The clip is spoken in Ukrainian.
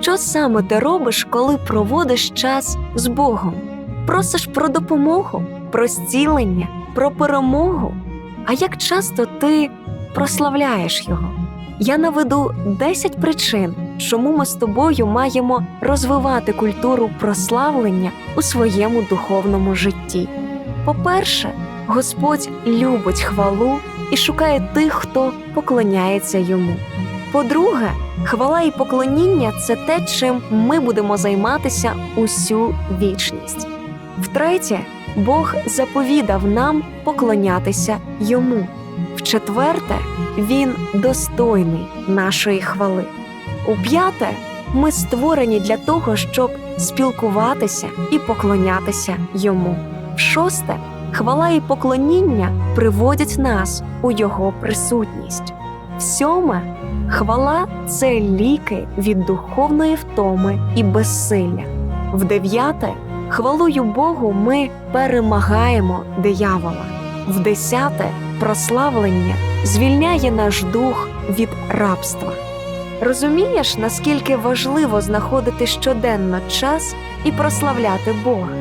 Що саме ти робиш, коли проводиш час з Богом? Просиш про допомогу, про зцілення, про перемогу? А як часто ти прославляєш його? Я наведу 10 причин, чому ми з тобою маємо розвивати культуру прославлення у своєму духовному житті. По-перше, Господь любить хвалу і шукає тих, хто поклоняється йому. По-друге, хвала і поклоніння це те, чим ми будемо займатися усю вічність. Втретє, Бог заповідав нам поклонятися йому. В-четверте, він достойний нашої хвали. У-п'яте, ми створені для того, щоб спілкуватися і поклонятися йому. В-шосте, хвала і поклоніння приводять нас у його присутність. В-сьоме, хвала це ліки від духовної втоми і безсилля. В-дев'яте, хвалою Богу ми перемагаємо диявола. В-десяте, прославлення звільняє наш дух від рабства. Розумієш, наскільки важливо знаходити щоденно час і прославляти Бога?